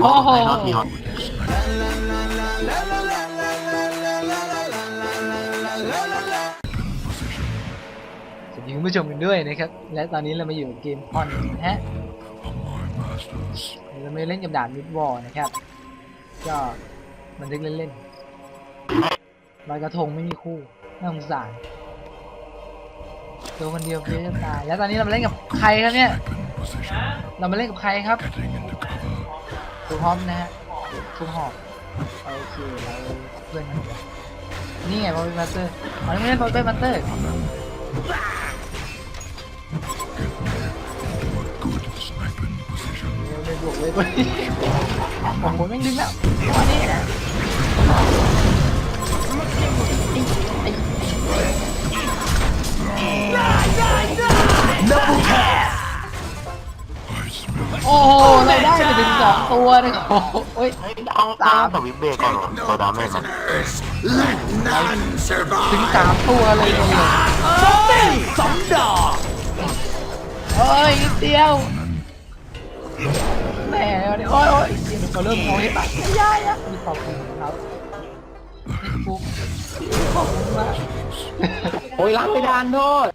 โอ้โหโทษทีครับสวัสดีคุณผู้ชมกันด้วยนะครับ และตอนนี้เรามาอยู่กับเกมพอนนะฮะเรามาเล่นกับด่านมิดวอลนะครับ ก็บันทึกเล่นๆลอยกระทงไม่มีคู่น่าสงสารตัวคนเดียวเพื่อจะตาย แล้วตอนนี้เรามาเล่นกับใครครับเนี่ย เรามาเล่นกับใครครับตัว พร้อมนะฮะทุกหอบโอเคเราเพื่อนกันนี่ไงบอลเปมาสเตอร์อ๋อนี่ไม่ใช่บอลเปมาสเตอร์เร็วเลยบวกเลยบโอ้โหแม่งดึงแล้วมานี่นะ โอ้โหเราได้ไปถึงสองตัวเลยโอ้โหเอ้ยเฮ้ยเอาตามแต่วิบเบรกก่อนเหรอตัวดาเมจมันถึงสามตัวเลยเนี่ยสองดอกเอ้ยนิดเดียวแหมเดี๋ยวโอ้ยโอ้ยเดี๋ยวเขาเริ่มมองให้ตัดไม่ได้อะมีขอบคุณครับนี่ปุ๊บขอบคุณมากโอ้ยรับไม่ดานโทษ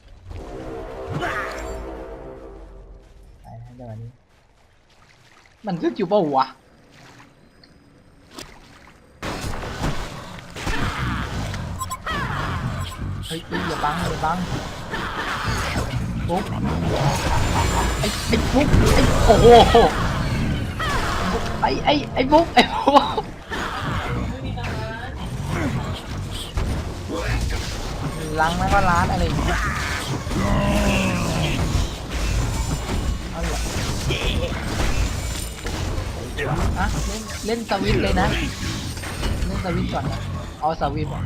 มันขึ้นอยู่เปล่าวะเฮ้ยเฮ้ยอย่าบังอย่าบังปุ๊บไอ้ไอ้ปุ๊บไอ้โอ้โหไอ้ไอ้ไอ้ปุ๊บไอ้ปุ๊บล้างแล้วก็ร้านอะไรอย่างเงี้ยเอาเหรออะเล่นเล่นสวิตช์เลยนะ เล่นสวิตช์ก่อนนะเอาสวิตช์ก่อน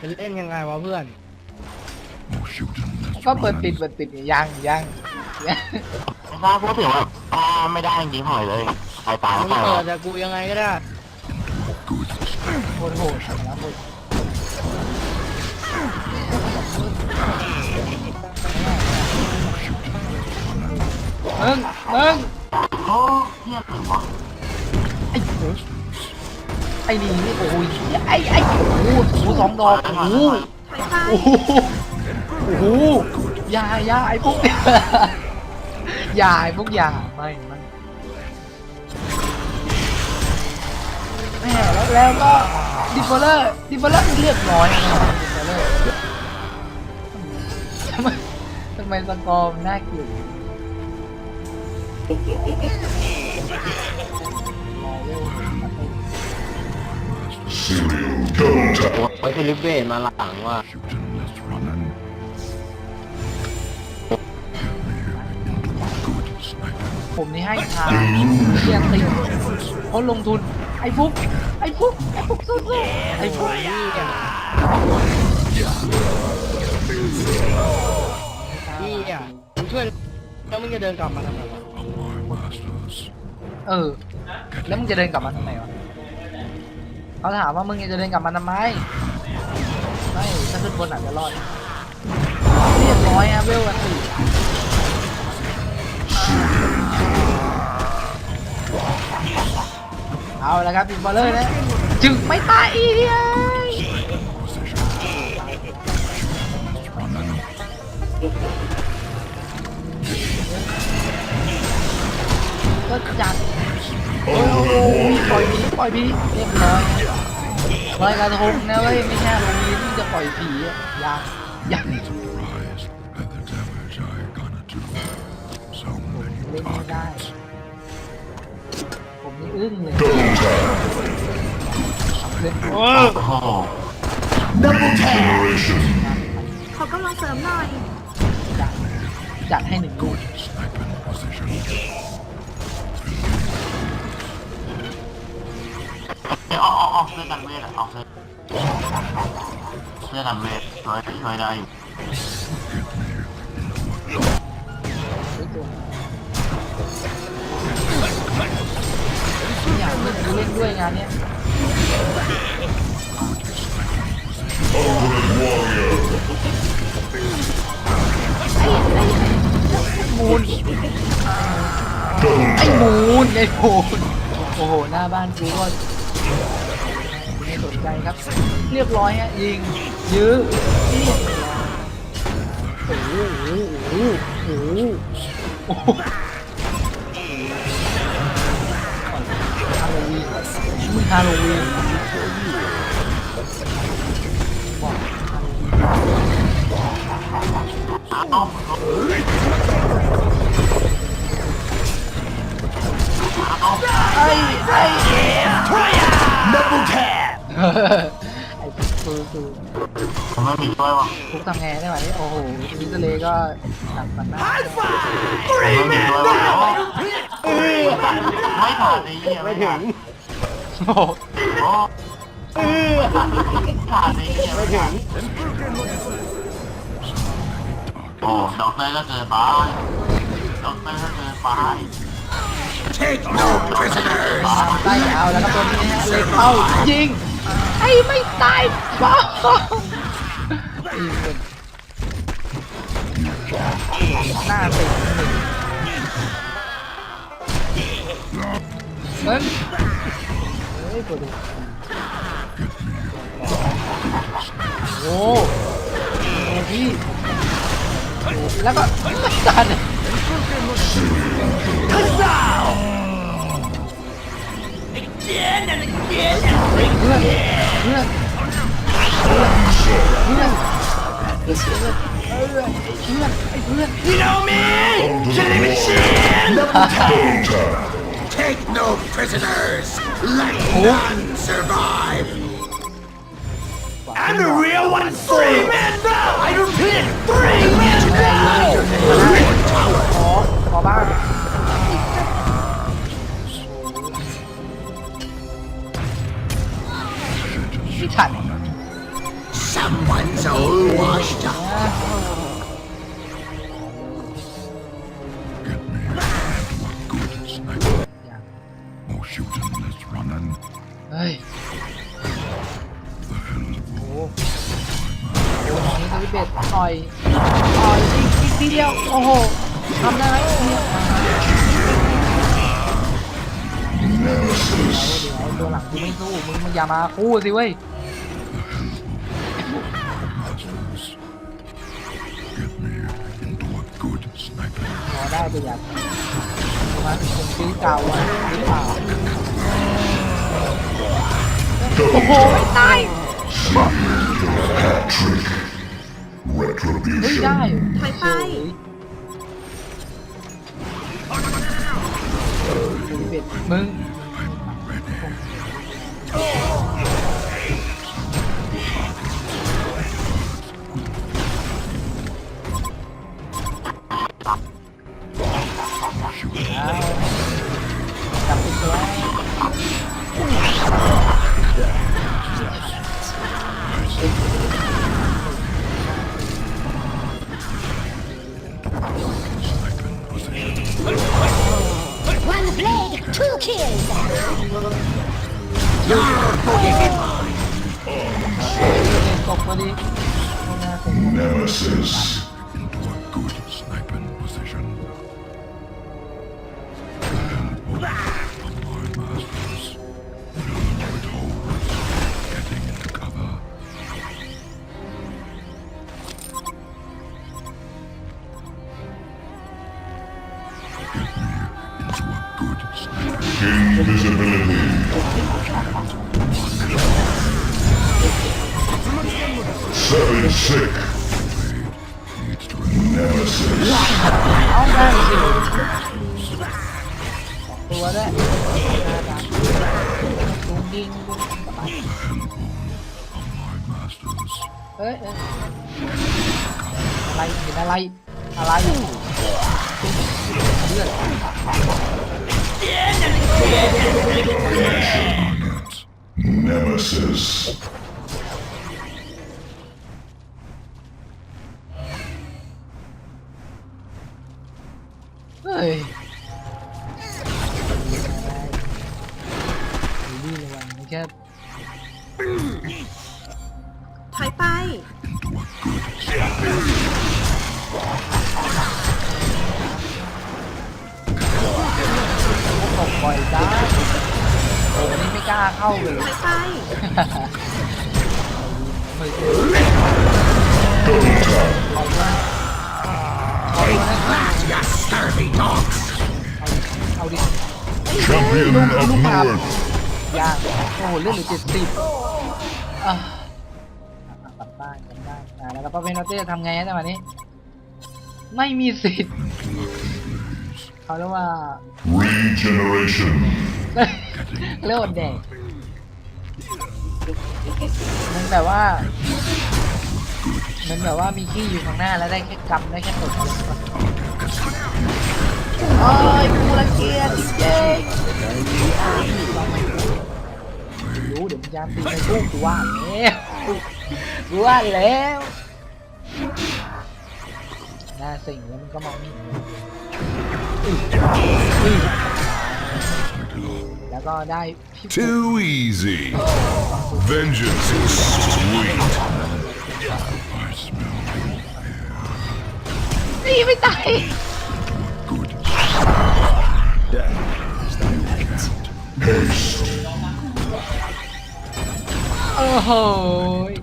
จะเล่นยังไงวะเพื่อน ก็เปิดปิดเปิดปิดเนี่ยยังยังยังไม่ทราบพูดถึงว่าอ่าไม่ได้จริงๆหอยเลยใครตายมึก็งตายเปิดแต่กูยังไงก็ได้โคตรโหดนะโคตร มึงมึงโอ้เทียบถึงว่ะไอ้โหไอ้นี่นี่โอ้ยไอ้ไอ้โอ้โหโอ้โหสองดอกโอ้โหโอ้โหโอ้โหอย่าอย่าไอ้พวกอย่าไอ้พวกอย่าไม่ไม่แม่แล้วแล้วก็ดิฟเฟอร์เลอร์ดิฟเฟอร์เลอร์เรียบร้อยนะครับดิฟเฟอร์เลอร์ทำไมทำไมสกอร์มันน่าเกลียด รอเว้ยโอ้ฟิลิปเบตมาหลังว่ะผมนี่ให้ทางเชียร์ติงเขาลงทุน ไอ้ฟุกไอ้ฟุกไอ้ฟุกสู้ๆไอ้ฟุกพี่อะพี่อะมึงช่วยแล้วมึงจะเดินกลับมาทำไมวะ เออ แล้วมึงจะเดินกลับมาทำไมวะเขาถามว่ามึงจะเดินกลับมาทำไม ไม่ ถ้าขึ้นบนอาจจะรอด เรียบร้อยฮะเวลกันสี่เอาละครับบินบอลเลอร์นะ จึงไม่ตายอีกเลย ก็จัดโอ้โหปล่อยผีปล่อยผีเรียบร้อยลอยกระทงนะเว้ยไม่ใช่ลงนี้ที่จะปล่อยผีอะยังยังเล่นไม่ได้ ผมนี่อึ้งเลยเล่นโอ้โอ้โหขอกำลังเสริมหน่อย จัดจัดให้หนึ่งลูก เอ้ยออกออกออกเสื้อกันเวทอะออกเสื้อเสื้อกันเวทช่วยช่วยได้อยู่ด้วยตัวอยากเล่นเล่นด้วยงานเนี้ยไอ้ไอ้มูลไอ้มูนไอ้มูนโอ้โห หน้าบ้านกูก็ ไม่สนใจครับ เรียบร้อยฮะยิง ยื้อเรียบร้อยโอ้โหโอ้โหโอ้โหฮาโลวีนมึงฮาโลวีนบอกฮาโลวีนเอ้าไอ้ไอ้ ดับเบิลแทไอ้คือคือผมไม่มีช่วยว่ะทุกทำไงได้ไหมโอ้โหวิสเลก็หนักมันมากผมไม่มีช่วยว่ะไม่ผ่านไอ้เหี้ยไม่ถึงโอ้โหโอ้ผ่านไอ้เหี้ยไม่ถึงโอ้ดอกเตอร์ก็เกินไปดอกเตอร์ก็เกินไป ไล่เอาแล้วก็ตัวนี้ฮะเลยเข้ายิงไอ้ไม่ตายบ้าหน้าติดหนึ่งเฮ้ยเฮ้ยตัวดโอ้โหพี่แล้วก็ตันเพื่อน เพื่อนเพื่อนเพื่อนเพื่อนเพื่อนเพื่อนไอ้เพื่อน You know me! Killing machine! Take no prisoners! Let none survive! I'm the real one! Three men now! I repeat! หลังกูไม่สู้มึงมึงอย่ามาคู่สิเว้ยพอได้ก็อยากมาถึงคนซื้อเก่าอะหรือเปล่าโอ้โหไม่ตายเฮ้ยได้ถอยไปเฉยเป็ดมึง เ Nemesis. ตัวด้วยลุงยิงลุงย Of my masters. เอ้ยเอ้ยอะไรเห็นอะไร อะไรเลือด Nemesis. เฮ้ย แค่ถอยไป ตกบ่อยจ้าโอ้นี่ไม่กล้าเข้าเลย ถอยไป ไม่เจอเอาละเอาละ you scurvy dogs! เอาดิ Champion! ย่างโอ้โหเลือดเหลือเจ็ดสิบอะกลับบ้านกันได้อะแล้วก็ป้าเพนเต้จะทำไงนะวันนี้ ไม่มีสิทธิ์เขาเรียกว่า Regeneration. เรียกว่าแดงมันแบบว่ามันแบบว่ามีขี้อยู่ข้างหน้าแล้วได้แค่กำได้แค่ตดอะไรแบบโอ้ยกูรังเกียจจริงๆลองไม่รู้เดี๋ ยวมึงยามตีในตู้กูว่าแล้วกูว่าแล้วหน้าสิ่งแล้วมันก็มองไม่เห็นอื้ออื้อแล้วก็ได้พี่ Too easy. Vengeance is sweet. I smell นี่ไม่ตาย good. Haste. โอ้ โห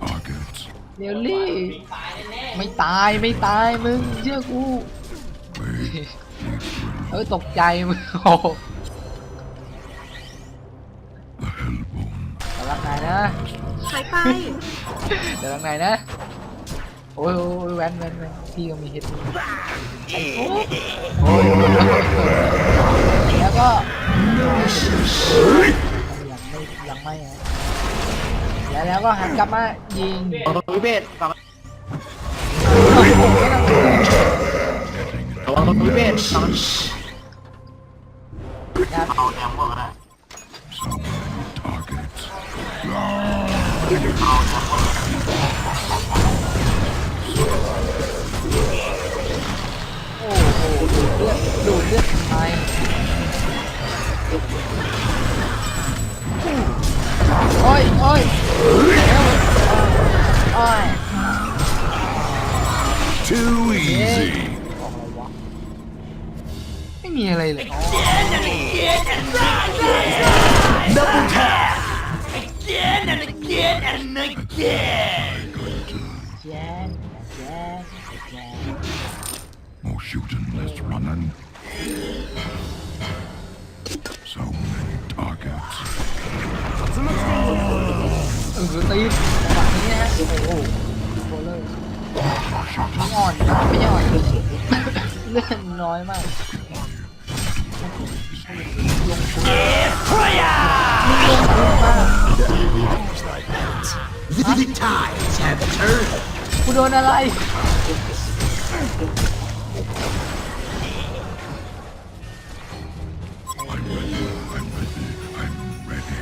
Target. เดี๋ยวลี่ไม่ตายไม่ตายมึงเชื่อกู Wait. เอ้ยตกใจมึงโอ้โห The hellbone. เดี๋ยวรักไหนนะถอยไปเดี๋ยวรักไหนนะโอ้ยโอ้ยแวนแวนแวนพี่ก็มีเฮดไอ้โอ้ยโอ้ยแล้วก็ยังไม่ยังไม่ฮะ แล้วแล้วก็หันกลับมายิงวิเบศกลับมาโอ้โหไม่ต้องระวังวิเบศกลับมา ไม่มีอะไรเลยอ๋อแย่งแย่งแย่ง More shooting, less running. So many targets. เออตีจังหวะนี้นะฮะโอ้ The tides have turned. กูโดนอะไร I'm ready. I'm ready. I'm ready.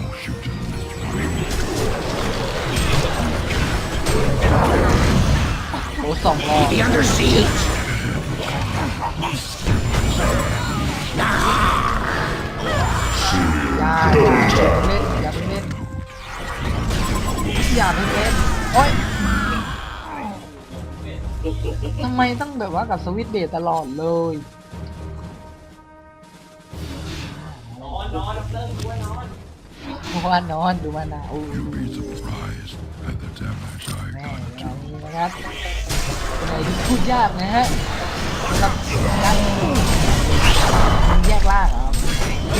More shooting, less running. โอ้สองรอบ Be under siege. ไมต้องแบบว่ากับสวิตช์เดทตลอดเลยนอนนอนเลิกดูว่านอนว่านอนดูว่านอนอู้ You'll be surprised at the damage I แม่ got. เอานี้นะครับเป็นอะไรที่พูดยากนะฮะสำหรับการมึงแยกล่างเหรอ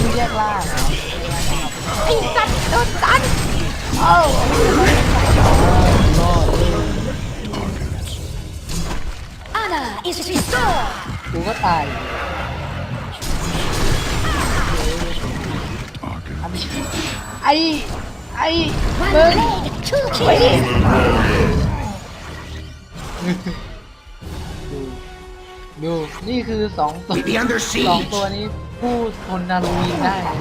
มึงแยกล่างเหรอไอ้สัตว์โดนตันเอ้าโอ้ย Honor is restored. กูก็ตาย Target. ไอ้ไอ้ One มึง blade, two ไปดิ kills. ดูดูนี่คือสองตัว Be under สอง siege. ตัวนี้ผู้ทนนารูวินได้นะ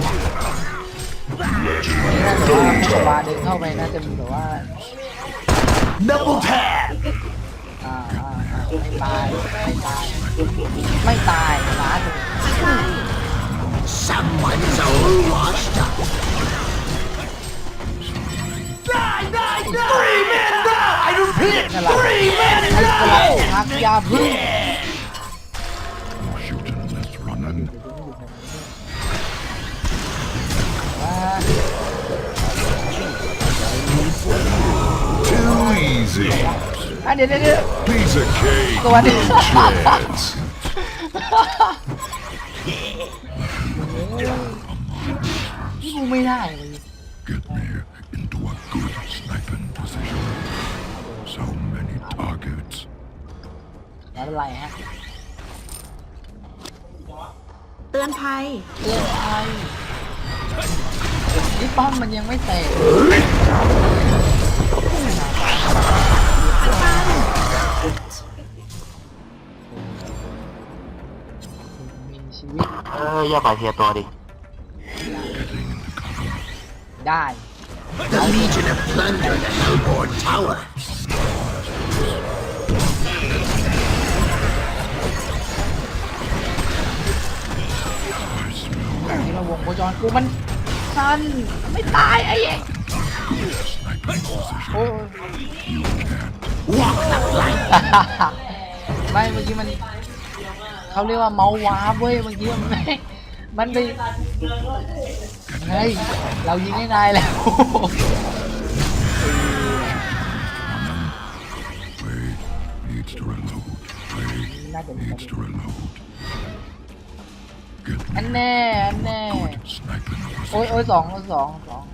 นี่น่าจะว่าพวกบาเดินเข้าไปน่าจะมีแบบว่า Double tap. ไม่ตาย ไม่ตาย ไม่ตายหมาถึง Someone's all washed up. Die, die, die! Three men down! I repeat, three men ไอ้กระ down! พักยาพึ่ง Shooting this running. มา Too easy. อะเดี๋ยวเดี๋ยวเดี๋ยว Piece of cake. Go on. No chance. นี่กูไม่ได้เลย Get me into a good sniping position. So many targets. ไม่เป็นไรฮะเตือนภัยเรื่องไอ้นี่ป้อมมันยังไม่แตก เออแยกขายเทียตัวดิ ได้ The Legion of Plunder the Hellborn Tower. นนี้มาวงโคจรกูมันสั้นไม่ตายไอ้เยโอ้ย ไม่เมื่อกี้มันเขาเรียกว่าเมาส์วาร์ปเว้ยเมื่อกี้มันไม่มันไปเฮ้ยเรายิงให้นายแล้วน่าจะมีอันแน่อันแน่โอ้ยโอ้ยสองสองสอง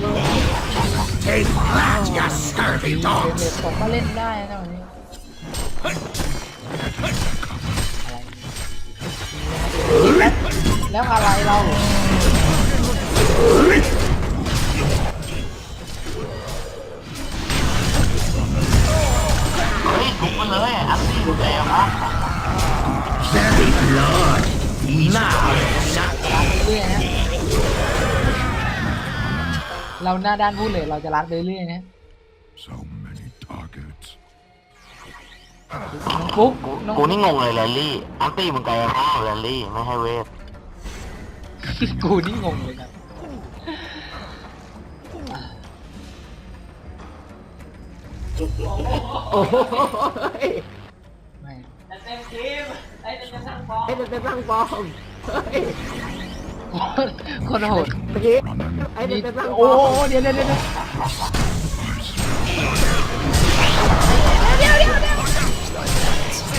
Take that, you scurvy เด dogs. เมจตกก็เล่นได้นะวันนี้ แล้วอะไรเราเฮ้ยทุบมันเลยอันนี้ดูแลมาก Very blood. Now, เรื่อยๆนะ เราหน้าด้านพูดเลยเราจะรักไปเรื่อยๆนะ So many targets. น้องปุ๊กกูน้องกูนี่งงเลยแรลลี่อันตี้มึงไกลมากแรลลี่ไม่ให้เวทกูนี่งงเลยครับโอ้ยไม่ให้มันเป็นร่างปลอมเฮ้ย คนโหดเมื่อกี้ Running. ไอ้มันเป็นร่างปลโอ้อมเดี๋ยวเดี๋ยวเดี๋ยว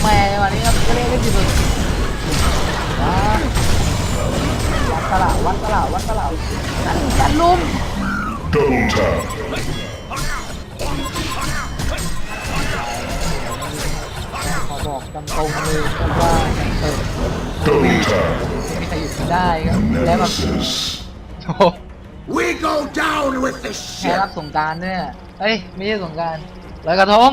แหม่วันนี้ครับก็เล่นเล่นดีเลยวัดตลาดวัดตลาดวัดตลาดกันกันลุม Double tap. ขอบอกตรงๆเลยว่าเออ Double tap. ไม่มีใครหยุด ได้ครับแล้วแบบ Nemesis. โอ้โห We go down with the แค่ ship. รับสงกรารเนี่ยเอ้ยไม่ใช่สงกรารลอยกระทง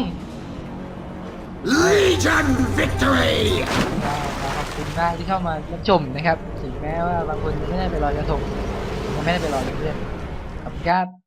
Legion victory. ขอบคุณมากที่เข้ามารับชมนะครับ ถึงแม้ว่าบางคนจะไม่ได้ไปลอยกระทงจะไม่ได้ไปลอยกับเพื่อนขอบคุณครับ